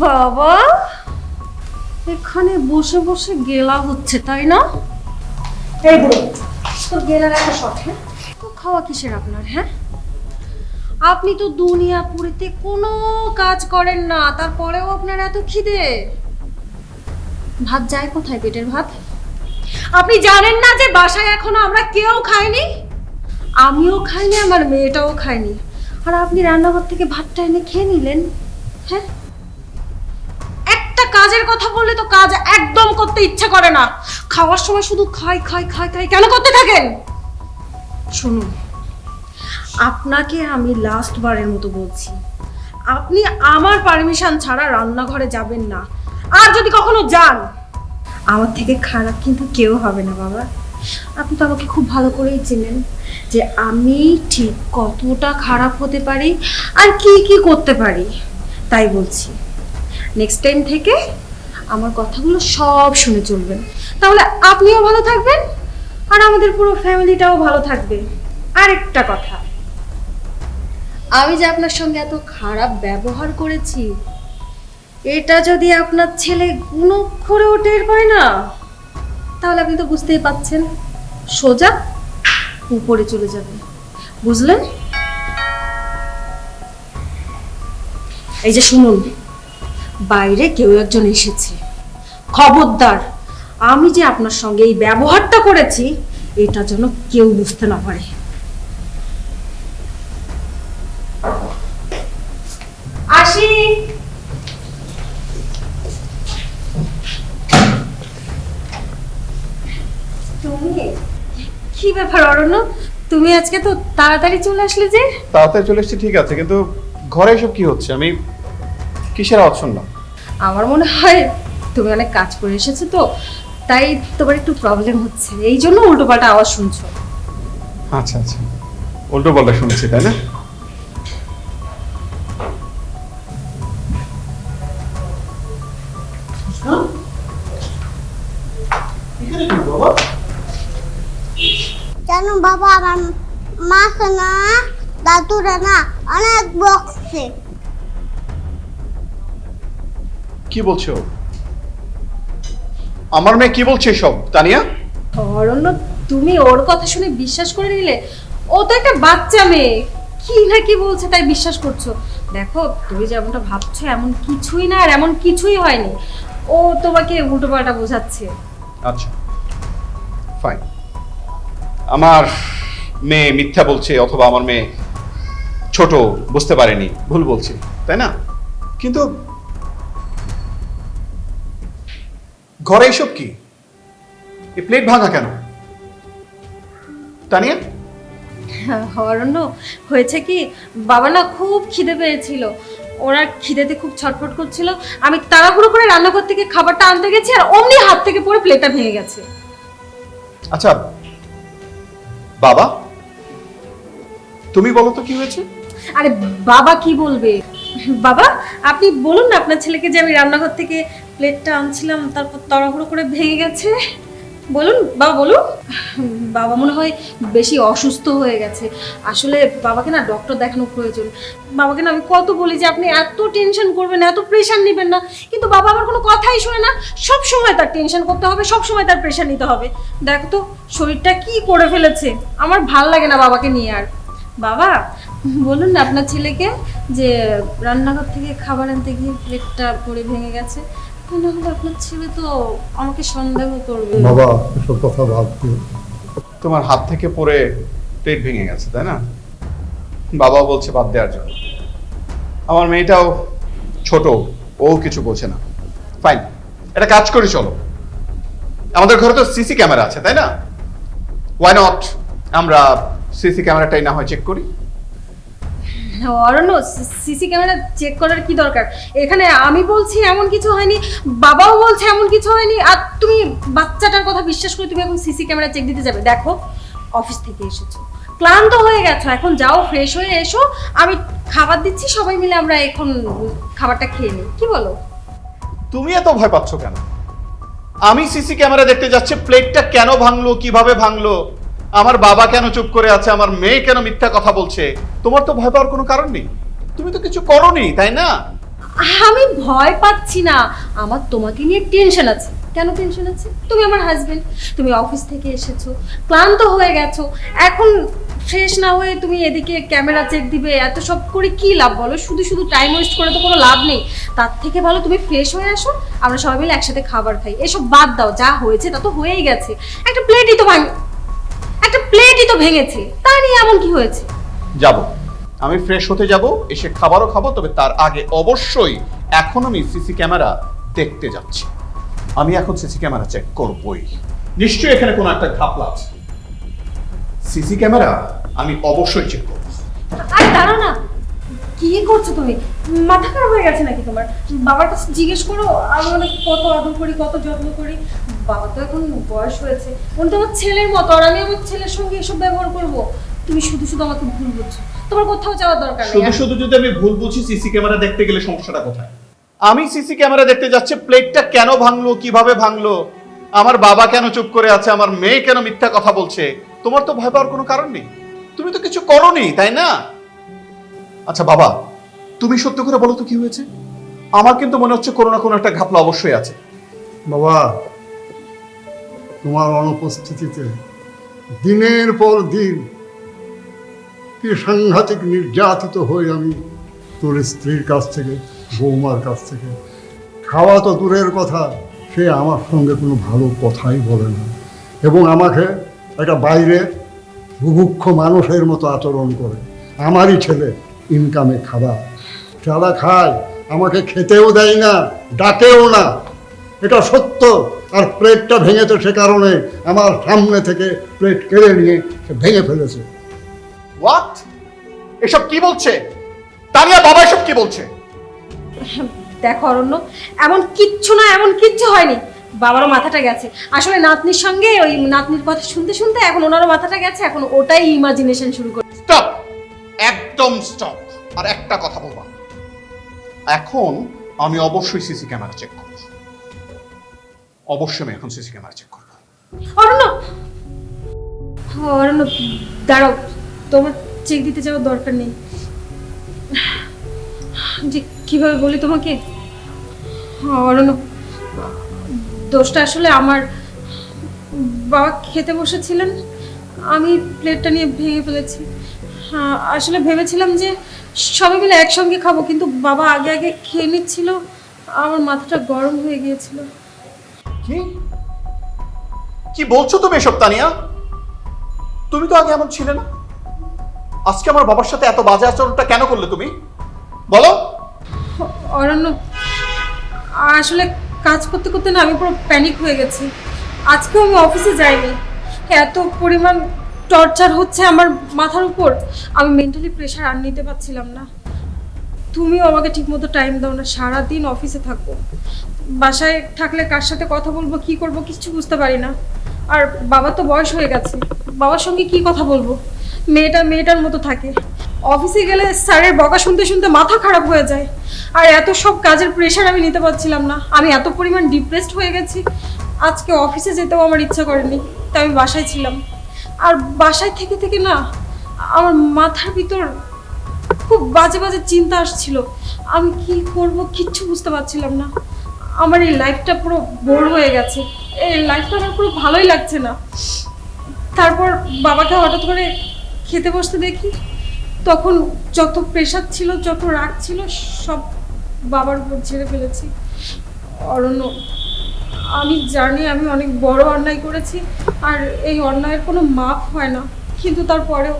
বাবা এখানে বসে বসে গেলা হচ্ছে তাই না? এই বুড়ো তোর গেলার একটা শখ হ্যাঁ? তো খাওয়া কিসের আপনার হ্যাঁ? আপনি তো দুনিয়াপুরিতে কোনো কাজ করেন না তারপরেও আপনার এত খিদে। ভাত যায় কোথায় পেটের ভাত? আপনি জানেন না যে বাসায় এখনও আমরা কেউ খাইনি? আমিও খাইনি আমার মেয়েটাও খায়নি আর আপনি রান্নাঘর থেকে ভাতটা এনে খেয়ে নিলেন হ্যাঁ? একটা কাজের কথা বললে তো কাজ একদম করতে ইচ্ছা করে না। খাওয়ার সময় শুধু খাই খাই খাই খাই কেন করতে থাকেন? শুনুন, আপনাকে আমি লাস্ট বারের মতো বলছি, আপনি আমার পারমিশন ছাড়া রান্নাঘরে যাবেন না। আর যদি কখনো যান, আমার থেকে খারাপ কিন্তু কেউ হবে না, বাবা। আপনি তো আমাকে খুব ভালো করেই চেনেন যে আমি ঠিক কতটা খারাপ হতে পারি আর কি কি করতে পারি, তাই বলছি। নেক্সট টাইম থেকে আমার কথাগুলো সব শুনে চলবেন। তাহলে আপনিও ভালো থাকবেন আর আমাদের পুরো ফ্যামিলিটাও ভালো থাকবে। আরেকটা কথা। আমি যে আপনার সঙ্গে এত খারাপ ব্যবহার করেছি, এটা যদি আপনার ছেলে গুণক্ষরেও টের পায় না তাহলে আপনি তো বুঝতেই পাচ্ছেন। সোজা উপরে চলে যাবে। বুঝলেন? এই যে শুনুন, বাইরে কেউ একজন এসেছে। খবরদার, আমি যে আপনার সঙ্গে এই ব্যবহারটা করেছি, এটা যেন কেউ বুঝতে না পারে আসি তুমি কি ব্যাপার অরণ্য? তুমি আজকে তো তাড়াতাড়ি চলে আসলে যে। তাড়াতাড়ি চলে এসেছি ঠিক আছে কিন্তু ঘরে এসব কি হচ্ছে? আমি কিসের আওয়াজ শুনলাম আমার মনে হয় তুমি অনেক কাজ করে এসেছ তো তাই তোমার একটু প্রবলেম হচ্ছে। এই জন্য উল্টোপাল্টা আওয়াজ শুনছো। আচ্ছা আচ্ছা। উল্টো পাল্টা শুনেছি তাই না? বাবা আমার মাকে না দাদুরা না অনেক বকছে। কি বলছো? আমার মেয়ে কি বলছে সব তানিয়া? অরণ্য তুমি ওর কথা শুনে বিশ্বাস করে নিলে? ও তো একটা বাচ্চা মেয়ে। কি না কি বলছে তাই বিশ্বাস করছ? দেখো তুমি যেমনটা ভাবছ এমন কিছুই না আর এমন কিছুই হয়নি। ও তোমাকে উল্টোপাল্টা বোঝাচ্ছে। আচ্ছা। আমার মেয়ে মিথ্যা বলছে অথবা আমার মেয়ে ছোট বুঝতে পারেনি ভুল বলছে তাই না? কিন্তু ঘরে এসব কি? এই প্লেট ভাঙা কেন? তানিয়া? অরণ্য হয়েছে কি বাবা না খুব খিদে পেয়েছিল। ওরা খিদেতে খুব ছটফট করছিল। আমি তাড়াহুড়ো করে রান্নাঘর থেকে খাবারটা আনতে গেছি আর অমনি হাত থেকে পড়ে প্লেটটা ভেঙে গেছে। আচ্ছা বাবা? তুমি বলো তো কি হয়েছে? আরে বাবা কি বলবে? বাবা, আপনি বলুন না আপনার ছেলেকে যে আমি রান্নাঘর থেকে প্লেটটা আনছিলাম, তারপর তড়াহুড়ো করে ভেঙে গেছে। বলুন, বাবা বলুন বাবা মনে হয় বেশি অসুস্থ হয়ে গেছে। আসলে বাবাকে না ডক্টর দেখানো প্রয়োজন। বাবাকে না আমি কত বলি যে আপনি এত টেনশন করবেন, এত প্রেশার নেবেন না। কিন্তু বাবা আমার কোনো কথাই শোনে না। সব সময় তার টেনশন করতে হবে, সব সময় তার প্রেশার নিতে হবে। দেখো তো, শরীরটা কি করে ফেলেছে। আমার ভালো লাগে না বাবাকে নিয়ে আর। বাবা, বলুন না আপনার ছেলেকে যে রান্নাঘর থেকে খাবার আনতে গিয়ে প্লেটটা পড়ে ভেঙে গেছে। তা না হলে আপনার ছেলে তো আমাকে সন্দেহ করবে। বাবা এসব কথা বাদ তোমার হাত থেকে পড়ে প্লেট ভেঙে গেছে তাই না? বাবা বলছে বাদ দেওয়ার জন্য। আমার মেয়েটাও ছোট ও কিছু বোঝে না। ফাইন এটা কাজ করি চলো। আমাদের ঘরে তো সিসি ক্যামেরা আছে তাই না? ওয়াই নট আমরা সিসি ক্যামেরাটাই না হয় চেক করি। অরণ্য, সিসি ক্যামেরা চেক করার কি দরকার? এখানে আমি বলছি এমন কিছু হয়নি, বাবাও বলছে এমন কিছু হয়নি, আর তুমি বাচ্চাটার কথা বিশ্বাস করে তুমি এখন সিসি ক্যামেরা চেক দিতে যাবে। দেখো অফিস থেকে এসেছ। ক্লান্ত হয়ে গেছো, এখন যাও ফ্রেশ হয়ে এসো। আমি খাবার দিচ্ছি, সবাই মিলে আমরা এখন খাবারটা খেয়ে নিই। কি বলো? তুমি এত ভয় পাচ্ছ কেন? আমি সিসি ক্যামেরা দেখতে যাচ্ছি প্লেটটা কেন ভাঙলো, কীভাবে ভাঙলো? আমার বাবা কেন চুপ করে আছে? আমার মেয়ে কেন মিথ্যা কথা বলছে? তোমার তো ভয় পাওয়ার কোনো কারণ নেই। তুমি তো কিছু করনি, তাই না? আমি ভয় পাচ্ছি না। আমার তোমাকে নিয়ে টেনশন আছে। কেন টেনশন আছে? তুমি আমার হাজবেন্ড তুমি অফিস থেকে এসেছ, ক্লান্ত হয়ে গেছো। এখন ফ্রেশ না হয়ে তুমি এদিকে ক্যামেরা চেক দিবে, এত সব করে কি লাভ বলো? শুধু শুধু টাইম ওয়েস্ট করে তো কোনো লাভ নেই। তার থেকে ভালো তুমি ফ্রেশ হয়ে আসো, আমরা সবাই মিলে একসাথে খাবার খাই। এসব বাদ দাও, যা হয়েছে তা তো হয়েই গেছে। একটা প্লেটই তো ভাঙ প্লেটই তো ভেঙেছে। তা নিয়ে এমন কি হয়েছে? যাব। আমি ফ্রেশ হতে যাব এসে খাবারও খাব তবে তার আগে অবশ্যই এখন আমি সিসি ক্যামেরা দেখতে যাচ্ছি। আমি এখন সিসি ক্যামেরা চেক করবই। নিশ্চয়ই এখানে কোনো একটা ঘাপলা আছে। সিসি ক্যামেরা আমি অবশ্যই চেক করব। আরে দাঁড়াও না। কি করছ তুমি? মাথা খারাপ হয়ে গেছে নাকি তোমার? বাবার কাছে জিজ্ঞেস করো, আমি অনেক কত আদর করি, কত যত্ন করি। বাবা তো এখন বয়স হয়েছে। উনি তো আমার ছেলের মতো, আর আমি আমার ছেলের সঙ্গে এসব ব্যবহার তুমি শুধু শুধু আমাকে ভুল বুঝছ। তোমার কোথাও দরকার শুধু শুধু যদি আমি ভুল বুঝি, সিসি ক্যামেরা দেখতে গেলে সমস্যাটা কোথায়? আমি সিসি ক্যামেরা দেখতে যাচ্ছি, প্লেটটা কেন ভাঙলো, কীভাবে ভাঙলো? আমার বাবা কেন চুপ করে আছে? আমার মেয়ে কেন মিথ্যা কথা বলছে? তোমার তো ভয় পাওয়ার কোনো কারণ নেই। তুমি তো কিছু করনি, তাই না? আচ্ছা বাবা, তুমি সত্য করে বলো তো কি হয়েছে? আমার কিন্তু মনে হচ্ছে কোনো না কোনো একটা ঘাপলা অবশ্যই আছে। বাবা, তোমার অনুপস্থিতিতে দিনের পর দিন কি সাংঘাতিক নির্যাতিত হয়ে আমি তোর স্ত্রীর কাছ থেকে, বৌমার কাছ থেকে খাওয়া তো দূরের কথা, সে আমার সঙ্গে কোনো ভালো কথাই বলে না। এবং আমাকে একটা বাইরে বুভুক্ষ মানুষের মতো আচরণ করে। আমারই ছেলে ইনকামে খাবার। যারা খায় আমাকে খেতেও দেয় না ডাকেও না। এটা সত্য আর প্লেটটা ভেঙেছে সে কারণে আমার সামনে থেকে প্লেট কেড়ে নিয়ে সে ভেঙে ফেলেছে। হোয়াট এসব কি বলছে? তানিয়া বাবা এসব কি বলছে? দেখো অরণ্য এমন কিচ্ছু না এমন কিচ্ছু হয়নি। বাবারও মাথাটা গেছে। আসলে নাতনির সঙ্গে ওই নাতনির কথা শুনতে শুনতে এখন ওনারও মাথাটা গেছে এখন ওটাই ইমাজিনেশন শুরু করে একদম স্টপ আর একটা কথা বলবা। এখন আমি অবশ্যই সিসি ক্যামেরা চেক করব। অবশ্যই আমি এখন সিসি ক্যামেরা চেক করব। অরণ্য! অরণ্য, দাঁড়াও। তোমার চেক দিতে যাওয়ার দরকার নেই। যে কীভাবে বলি তোমাকে? অরণ্য, দোষটা আসলে আমার। বাবা খেতে বসেছিলেন, আমি প্লেটটা নিয়ে ভেঙে ফেলেছি। আসলে ভেবেছিলাম যে সবাই মিলে একসঙ্গে খাব কিন্তু বাবা আগে আগে খেয়ে নিচ্ছিল আমার মাথাটা গরম হয়ে গিয়েছিল। কি? কি বলছো তুমি এসব তানিয়া? তুমি তো আগে এমন ছিলে না। আজকে আমার বাবার সাথে এত বাজে আচরণটা কেন করলে তুমি? বলো। অরণ্য আসলে কাজ করতে করতে না আমি পুরো প্যানিক হয়ে গেছি। আজকেও আমি অফিসে যাইনি। এত পরিমাণ টর্চার হচ্ছে আমার মাথার উপর। আমি মেন্টালি প্রেশার আর নিতে পারছিলাম না। তুমিও আমাকে ঠিকমতো টাইম দাও না, সারাদিন অফিসে থাকো। বাসায় থাকলে কার সাথে কথা বলব, কি করব কিছু বুঝতে পারি না। আর বাবা তো বয়স হয়ে গেছে, বাবার সঙ্গে কি কথা বলব? মেয়েটা মেয়েটার মতো থাকে। অফিসে গেলে স্যারের বকা শুনতে শুনতে মাথা খারাপ হয়ে যায়। আর এত সব কাজের প্রেশার আমি নিতে পারছিলাম না। আমি এত পরিমাণ ডিপ্রেসড হয়ে গেছি। আজকে অফিসে যেতেও আমার ইচ্ছা করেনি, তাই আমি বাসায় ছিলাম। আর বাসায় থেকে থেকে না আমার মাথার ভিতর খুব বাজে বাজে চিন্তা আসছিল। আমি কি করব কিচ্ছু বুঝতে পারছিলাম না। আমার এই লাইফটা পুরো বোর হয়ে গেছে। এই লাইফটা আমার পুরো ভালোই লাগছে না। তারপর বাবাকে হঠাৎ করে খেতে বসতে দেখি। তখন যত প্রেশার ছিল, যত রাগ ছিল, সব বাবার উপর ছেড়ে ফেলেছি। অরণ্য, আমি জানি আমি অনেক বড় অন্যায় করেছি। আর এই অন্যায়ের কোনো মাপ হয় না। কিন্তু তারপরেও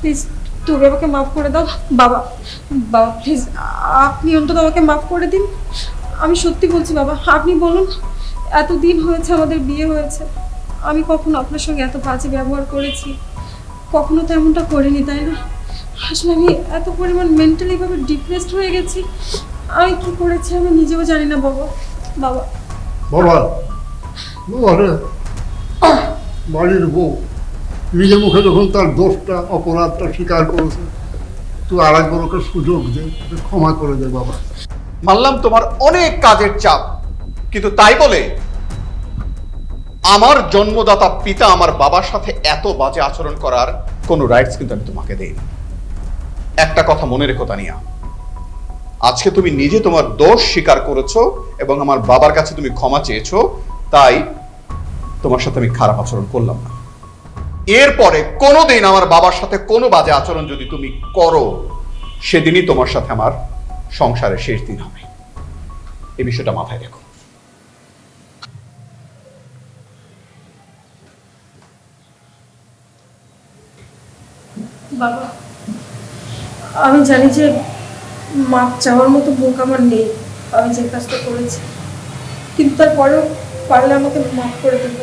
প্লিজ তুমি আমাকে মাফ করে দাও। বাবা বাবা প্লিজ আপনি অন্তত আমাকে মাফ করে দিন। আমি সত্যি বলছি, বাবা, আপনি বলুন এত দিন হয়েছে, আমাদের বিয়ে হয়েছে। আমি কখনো আপনার সঙ্গে এত বাজে ব্যবহার করেছি। কখনো তো এমনটা করিনি, তাই না? আসলে আমি এত পরিমাণ মেন্টালি ভাবে ডিপ্রেসড হয়ে গেছি। আমি কি করেছি আমি নিজেও জানি না, বাবা। বাবা। বাবা বাড়ির বউ। নিজের মুখে যখন তার দোষটা, অপরাধটা স্বীকার করেছে তুই আর একবার ওকে সুযোগ দে ক্ষমা করে দে, বাবা। মানলাম তোমার অনেক কাজের চাপ, কিন্তু তাই বলে আমার জন্মদাতা পিতা আমার বাবার সাথে এত বাজে আচরণ করার কোনো রাইটস কিন্তু আমি তোমাকে দেইনি। একটা কথা মনে রেখো, তানিয়া। আজকে তুমি নিজে তোমার দোষ স্বীকার করেছ এবং আমার বাবার কাছে তুমি ক্ষমা চেয়েছো, তাই তোমার সাথে আমি খারাপ আচরণ করলাম না। এরপরে কোনোদিন আমার বাবার সাথে কোনো বাজে আচরণ যদি তুমি করো, সেদিনই তোমার সাথে আমার সংসারের শেষ দিন হবে। এই বিষয়টা মাথায় রেখো। বাবা, আমি জানি যে মাপ চাওয়ার মতো বুক আমার নেই। আমি যে কাজটা করেছি, কিন্তু তারপরেও পারলে আমাকে মাফ করে দেবো।